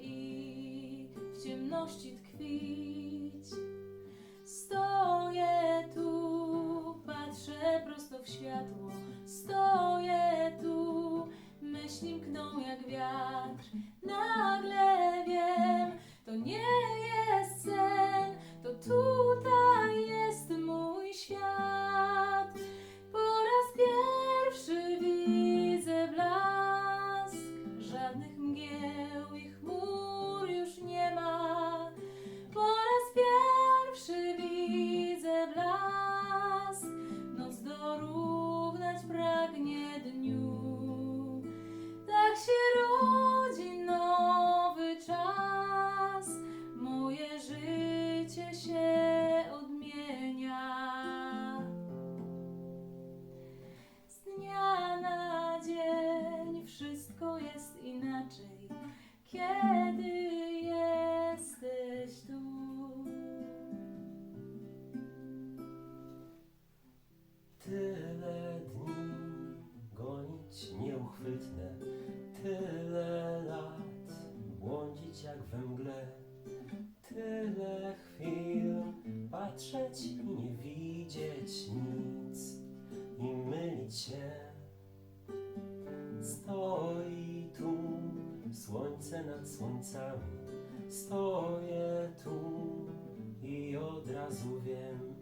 i w ciemności tkwić. Stoję tu, patrzę prosto w światło. Stoję tu, myśli mkną jak wiatr. Nagle patrzeć i nie widzieć nic i mylić się. Stoi tu słońce nad słońcami, stoję tu i od razu wiem,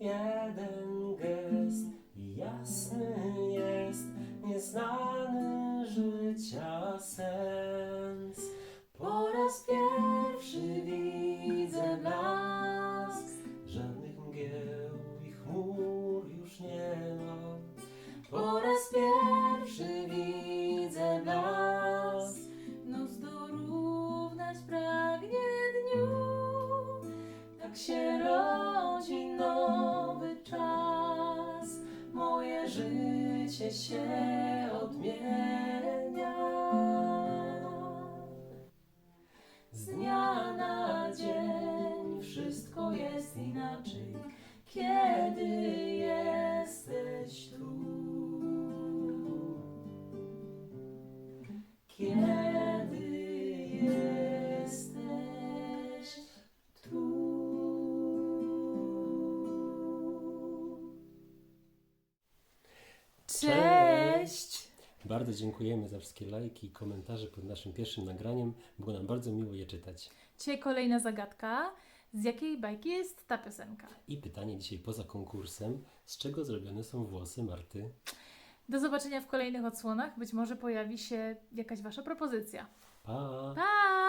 jeden gest jasny jest nieznany życia sens. Po raz pierwszy nowy czas. Moje życie się Bardzo dziękujemy za wszystkie lajki i komentarze pod naszym pierwszym nagraniem. Było nam bardzo miło je czytać. Dzisiaj kolejna zagadka. Z jakiej bajki jest ta piosenka? I pytanie dzisiaj poza konkursem. Z czego zrobione są włosy Marty? Do zobaczenia w kolejnych odsłonach. Być może pojawi się jakaś Wasza propozycja. Pa! Pa!